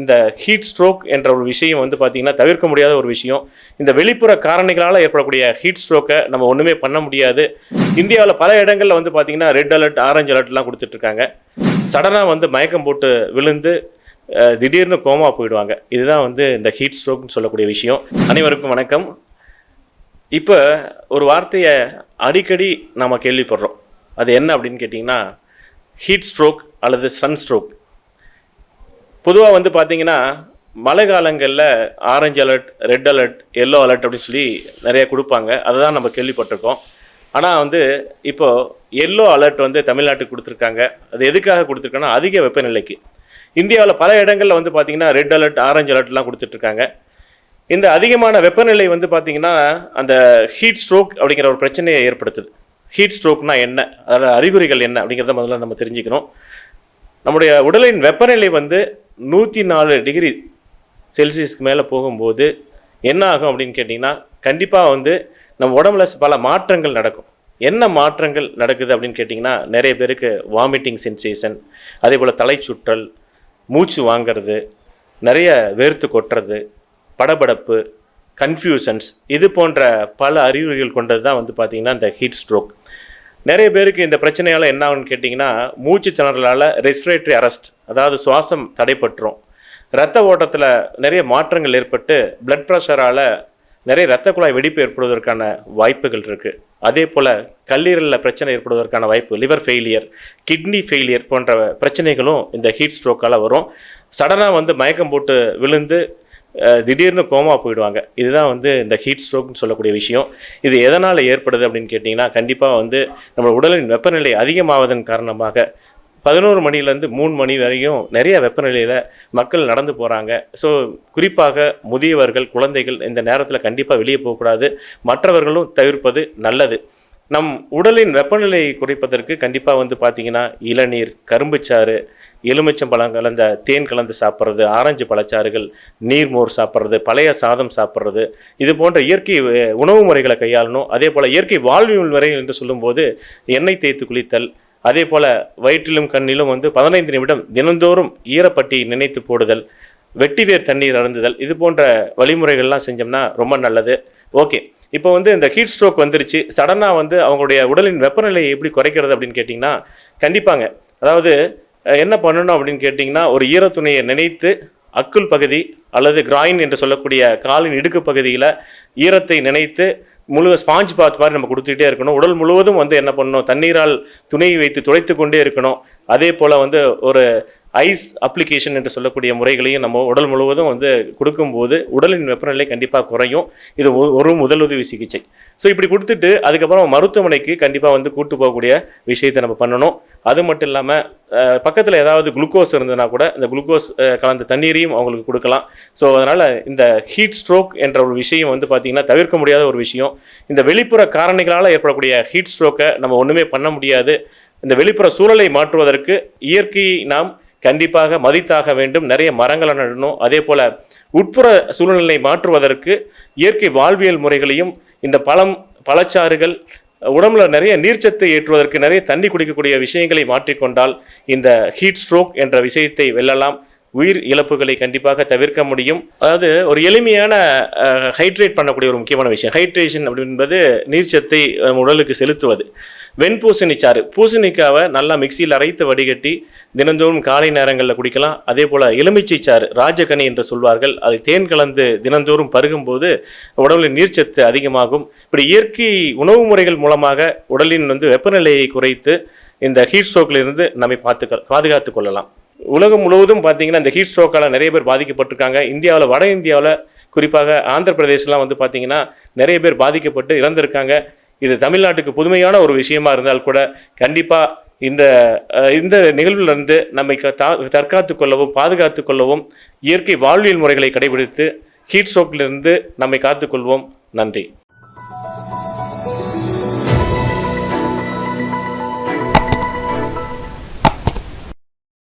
இந்த heat stroke என்ற ஒரு விஷயம் வந்து பார்த்திங்கன்னா தவிர்க்க முடியாத ஒரு விஷயம். இந்த வெளிப்புற காரணிகளால் ஏற்படக்கூடிய ஹீட் ஸ்ட்ரோக்கை நம்ம ஒன்றுமே பண்ண முடியாது. இந்தியாவில் பல இடங்களில் வந்து பார்த்தீங்கன்னா ரெட் அலர்ட் ஆரஞ்சு அலர்ட்லாம் கொடுத்துட்ருக்காங்க. சடனாக வந்து மயக்கம் போட்டு விழுந்து திடீர்னு கோமா போயிடுவாங்க. இதுதான் வந்து இந்த ஹீட் ஸ்ட்ரோக்னு சொல்லக்கூடிய விஷயம். அனைவருக்கும் வணக்கம். இப்போ ஒரு வார்த்தையை அடிக்கடி நம்ம கேள்விப்படுறோம். அது என்ன அப்படின்னு கேட்டிங்கன்னா ஹீட் ஸ்ட்ரோக் அல்லது சன் ஸ்ட்ரோக் பொதுவாக வந்து பார்த்தீங்கன்னா மழை காலங்களில் orange alert red alert yellow alert அப்படின்னு சொல்லி நிறைய கொடுப்பாங்க. அதை தான் நம்ம கேள்விப்பட்டிருக்கோம். ஆனால் வந்து இப்போது எல்லோ அலர்ட் வந்து தமிழ்நாட்டுக்கு கொடுத்துருக்காங்க. அது எதுக்காக கொடுத்துருக்காங்கன்னா அதிக வெப்பநிலைக்கு. இந்தியாவில் பல இடங்களில் வந்து பார்த்திங்கன்னா ரெட் அலர்ட் ஆரஞ்சு அலர்ட்லாம் கொடுத்துட்ருக்காங்க. இந்த அதிகமான வெப்பநிலை வந்து பார்த்திங்கன்னா அந்த ஹீட் ஸ்ட்ரோக் அப்படிங்கிற ஒரு பிரச்சனையை ஏற்படுத்துது. ஹீட் ஸ்ட்ரோக்னா என்ன? அதோட அறிகுறிகள் என்ன? அப்படிங்கிறத முதல்ல நம்ம தெரிஞ்சுக்கணும். நம்முடைய உடலின் வெப்பநிலை வந்து நூற்றி நாலு டிகிரி செல்சியஸ்க்கு மேலே போகும்போது என்ன ஆகும் அப்படின்னு கேட்டிங்கன்னா கண்டிப்பாக வந்து நம்ம உடம்புல பல மாற்றங்கள் நடக்கும். என்ன மாற்றங்கள் நடக்குது அப்படின்னு கேட்டிங்கன்னா நிறைய பேருக்கு வாமிட்டிங் சென்சேஷன் அதே போல் தலை சுற்றல் மூச்சு வாங்கிறது நிறைய வேர்த்து கொட்டுறது படபடப்பு கன்ஃபியூஷன்ஸ் இது போன்ற பல அறிகுறிகள் கொண்டது தான் வந்து பார்த்திங்கன்னா இந்த ஹீட் ஸ்ட்ரோக் நிறைய பேருக்கு இந்த பிரச்சனையால் என்ன ஆகும்னு கேட்டிங்கன்னா மூச்சு திணறலால் ரெஸ்பிரேட்டரி அரெஸ்ட் அதாவது சுவாசம் தடைப்பட்டுரும் ரத்த ஓட்டத்தில் நிறைய மாற்றங்கள் ஏற்பட்டு பிளட் ப்ரெஷரால் நிறைய இரத்த குழாய் வெடிப்பு ஏற்படுவதற்கான வாய்ப்புகள் இருக்குது அதே போல் கல்லீரலில் பிரச்சனை ஏற்படுவதற்கான வாய்ப்பு லிவர் ஃபெயிலியர் கிட்னி ஃபெயிலியர் போன்ற பிரச்சனைகளும் இந்த ஹீட் ஸ்ட்ரோக்கால் வரும். சடனாக வந்து மயக்கம் போட்டு விழுந்து திடீர்னு கோமா போயிடுவாங்க. இதுதான் வந்து இந்த ஹீட் ஸ்ட்ரோக்னு சொல்லக்கூடிய விஷயம். இது எதனால் ஏற்படுது அப்படின்னு கேட்டிங்கன்னா கண்டிப்பாக வந்து நம்ம உடலின் வெப்பநிலை அதிகமாவதன் காரணமாக பதினோரு மணிலேருந்து மூணு மணி வரையும் நிறைய வெப்பநிலையில் மக்கள் நடந்து போகிறாங்க ஸோ குறிப்பாக முதியவர்கள் குழந்தைகள் இந்த நேரத்தில் கண்டிப்பாக வெளியே போகக்கூடாது. மற்றவர்களும் தவிர்ப்பது நல்லது. நம் உடலின் வெப்பநிலையை குறைப்பதற்கு கண்டிப்பாக வந்து பார்த்திங்கன்னா இளநீர் கரும்புச்சாறு எலுமிச்சம்பழம் கலந்த தேன் கலந்து சாப்பிட்றது ஆரஞ்சு பழச்சாறுகள் நீர்மோர் சாப்பிட்றது பழைய சாதம் சாப்பிட்றது இது போன்ற இயற்கை உணவு முறைகளை கையாளணும். அதே போல் இயற்கை வாழ்வியல் முறை என்று சொல்லும்போது எண்ணெய் தேய்த்து குளித்தல் அதே போல் வயிற்றிலும் கண்ணிலும் வந்து பதினைந்து நிமிடம் தினந்தோறும் ஈரப்பட்டி நினைத்து போடுதல் வெட்டிவேர் தண்ணீர் அருந்துதல் இது போன்ற வழிமுறைகள்லாம் செஞ்சோம்னா ரொம்ப நல்லது. ஓகே. இப்போ வந்து இந்த ஹீட் ஸ்ட்ரோக் வந்துருச்சு. சடனாக வந்து அவங்களுடைய உடலின் வெப்பநிலையை எப்படி குறைக்கிறது அப்படின்னு கேட்டிங்கன்னா கண்டிப்பாங்க. அதாவது என்ன பண்ணணும் அப்படின்னு கேட்டிங்கன்னா ஒரு ஈரத்துணியை நினைத்து அக்குள் பகுதி அல்லது கிராயின் என்று சொல்லக்கூடிய காலின் இடுக்கு பகுதியில் ஈரத்தை நினைத்து முழு ஸ்பாஞ்ச் பாத் மாதிரி நம்ம கொடுத்துக்கிட்டே இருக்கணும். உடல் முழுவதும் வந்து என்ன பண்ணணும்? தண்ணீரால் துணியை வைத்து துடைத்து கொண்டே இருக்கணும். அதே போல் வந்து ஒரு ஐஸ் அப்ளிகேஷன் என்று சொல்லக்கூடிய முறைகளையும் நம்ம உடல் முழுவதும் வந்து கொடுக்கும்போது உடலின் வெப்பநிலை கண்டிப்பாக குறையும். இது ஒரு முதலுதவி சிகிச்சை. ஸோ இப்படி கொடுத்துட்டு அதுக்கப்புறம் மருத்துவமனைக்கு கண்டிப்பாக வந்து கூட்டு போகக்கூடிய விஷயத்தை நம்ம பண்ணணும். அது மட்டும் இல்லாமல் பக்கத்தில் ஏதாவது குளுக்கோஸ் இருந்ததுன்னா கூட இந்த குளுக்கோஸ் கலந்த தண்ணீரையும் அவங்களுக்கு கொடுக்கலாம். ஸோ அதனால் இந்த ஹீட் ஸ்ட்ரோக் என்ற ஒரு விஷயம் வந்து பார்த்திங்கன்னா தவிர்க்க முடியாத ஒரு விஷயம். இந்த வெளிப்புற காரணிகளால் ஏற்படக்கூடிய ஹீட் ஸ்ட்ரோக்கை நம்ம ஒன்றுமே பண்ண முடியாது. இந்த வெளிப்புற சூழலை மாற்றுவதற்கு இயற்கையை நாம் கண்டிப்பாக மதித்தாக வேண்டும். நிறைய மரங்களை நடணும். அதே போல் உட்புற சூழ்நிலை மாற்றுவதற்கு இயற்கை வாழ்வியல் முறைகளையும் இந்த பழம் பழச்சாறுகள் உடம்புல நிறைய நீர்ச்சத்தை ஏற்றுவதற்கு நிறைய தண்ணி குடிக்கக்கூடிய விஷயங்களை மாற்றிக்கொண்டால் இந்த ஹீட் ஸ்ட்ரோக் என்ற விஷயத்தை வெல்லலாம். உயிர் இழப்புகளை கண்டிப்பாக தவிர்க்க முடியும். அதாவது ஒரு எளிமையான ஹைட்ரேட் பண்ணக்கூடிய ஒரு முக்கியமான விஷயம். ஹைட்ரேஷன் அப்படின்பது நீர்ச்சத்தை உடலுக்கு செலுத்துவது. வெண்பூசணிச்சாறு பூசணிக்காவை நல்லா மிக்சியில் அரைத்து வடிகட்டி தினந்தோறும் காலை நேரங்களில் குடிக்கலாம். அதே போல் எலுமிச்சை சாறு ராஜகனி என்று சொல்வார்கள். அதை தேன் கலந்து தினந்தோறும் பருகும்போது உடலில் நீர்ச்சத்து அதிகமாகும். இப்படி இயற்கை உணவு முறைகள் மூலமாக உடலின் வந்து வெப்பநிலையை குறைத்து இந்த ஹீட் ஸ்ட்ரோக்கிலிருந்து நம்மை பார்த்து பாதுகாத்து கொள்ளலாம். உலகம் முழுவதும் பார்த்தீங்கன்னா இந்த ஹீட் ஸ்ட்ரோக்கால் நிறைய பேர் பாதிக்கப்பட்டிருக்காங்க. இந்தியாவில் வட இந்தியாவில் குறிப்பாக ஆந்திர பிரதேசலாம் வந்து பார்த்தீங்கன்னா நிறைய பேர் பாதிக்கப்பட்டு இறந்திருக்காங்க. இது தமிழ்நாட்டுக்கு புதுமையான ஒரு விஷயமா இருந்தால் கூட கண்டிப்பாக இந்த இந்த நிகழ்விலிருந்து நம்மை க- தா- தற்காத்து கொள்ளவும் பாதுகாத்து கொள்ளவும் இயற்கை வாழ்வியல் முறைகளை கடைபிடித்து ஹீட் ஸ்ட்ரோக்கிலிருந்து நம்மை காத்துக்கொள்வோம் நன்றி.